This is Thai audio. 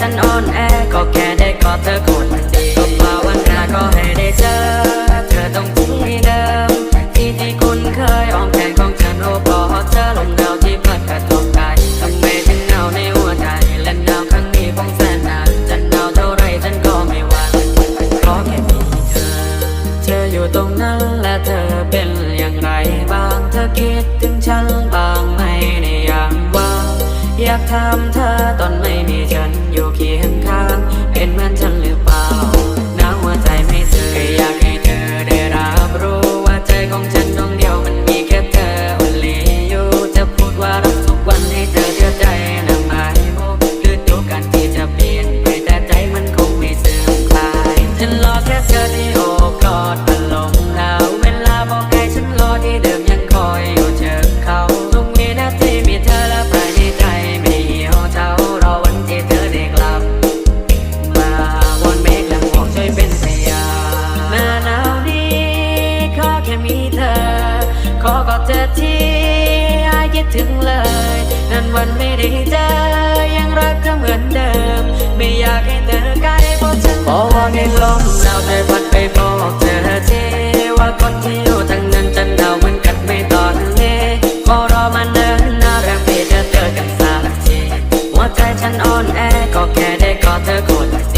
ฉันอ่อนแอ ก็แค่ได้กอดเธอคนเดีก็ภาวนาก็ให้ได้เจอ เธอต้องทิ้งให้เดิม ที่ที่คุณเคยอ้อมแขนของฉันโอ้พอเธอลมหนาวที่พัดกระทบกายทำไมถึงหนาวในหัวใจและหนาวครั้งนี้คงแสนนานจะหนาวเท่าไรฉันก็ไม่หวั่นเพราะแค่มีเธอ เธออยู่ตรงนั้นและเธอเป็นอย่างไรบ้างเธอคิดถึงฉันบ้างไหมเนี่ย อยากถามเธอตอนไม่มีฉันอยู่เคียงข้าง เป็นเหมือนเธอึงเลย นั้นวันไม่ได้เจอยังรักเธอเหมือนเดิม ไม่อยากให้เธอใกล้เพราะฉันบอกว่าในลมหนาวได้พัดไปบอกเธอทีว่าคนที่อยู่ทางนั้นจะหนาวมันกัดไม่ตอนนี้ขอรอมาเนานนารักเพื่อเจอกันสักทีว่าใจฉันอ่อนแอก็แค่ได้กอดเธอคนเดียว